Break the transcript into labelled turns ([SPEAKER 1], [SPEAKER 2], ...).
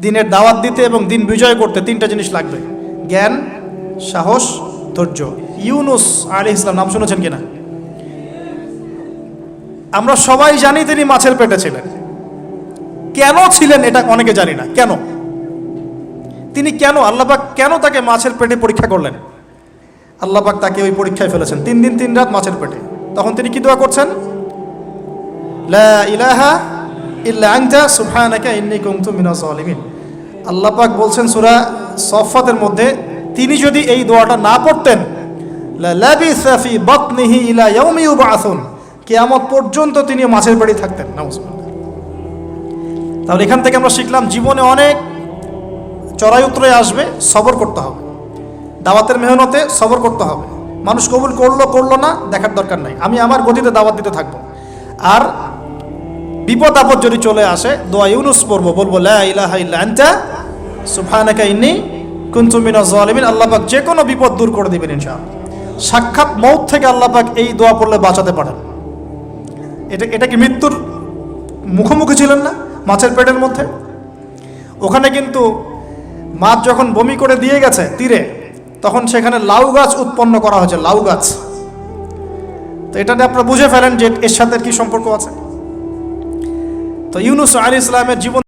[SPEAKER 1] দিনের দাওয়াত দিতে এবং দিন বিজয় করতে তিনটা জিনিস লাগবে। জ্ঞান, সাহস, ধৈর্য। ইউনুস আলী ইসলাম, নাম শুনেছেন কিনা? আমরা সবাই জানি তিনি মাছের পেটে ছিলেন। কেন ছিলেন এটা অনেকে জানি না। কেন? তিনি কেন আল্লাপাক কেন তাকে মাছের পেটে পরীক্ষা করলেন? আল্লাপাক তাকে ওই পরীক্ষায় ফেলেছেন। তিন দিন, তিন রাত মাছের পেটে। তখন তিনি কি দোয়া করছেন? লা ইলাহা ইল্লা আনতা সুবহানাকা ইন্নী মিনাজ জালিমিন। আল্লাহ বলছেন সূরা সফাতের মধ্যে, তিনি যদি এই দোয়াটা না পড়তেন লাবিসা বাতনিহি ইলা ইয়াউমি ইউবআসুন কিয়ামত পর্যন্ত তিনি মাছের বাড়ি থাকতেন। নাউজুবিল্লাহ তাহলে এখান থেকে আমরা শিখলাম, জীবনে অনেক চড়াই উত্তরে আসবে, সবর করতে হবে। দাওয়াতের মেহনতে সবর করতে হবে। মানুষ কবুল করল করল না, দেখার দরকার নাই। আমি আমার গতিতে দাওয়াত দিতে থাকব। আর বিপদ আপদ যদি চলে আসে, দোয়া ইউনুস পড়ব, বলব, লা ইলাহা ইল্লা আনতা, সুবহানাকা ইন্নী কুনতু মিনাজ জালিমিন আল্লাহ পাক যে কোনো বিপদ দূর করে দিবেন ইনশাআল্লাহ। সাক্ষাৎ মৌত থেকে আল্লাহ পাক এই দোয়া পড়লে বাঁচাতে পারেন। এটা এটা কি মৃত্যুর মুখোমুখি ছিলেন না, মাছের পেটের মধ্যে? ওখানে কিন্তু মাছ যখন বমি করে দিয়ে গেছে তীরে, তখন সেখানে লাউ গাছ উৎপন্ন করা হয়েছে, লাউ গাছ। তো এটা আপনারা বুঝে ফেলেন যে এর সাথে কি সম্পর্ক আছে। তো ইউনুস আলী ইসলামের জীবন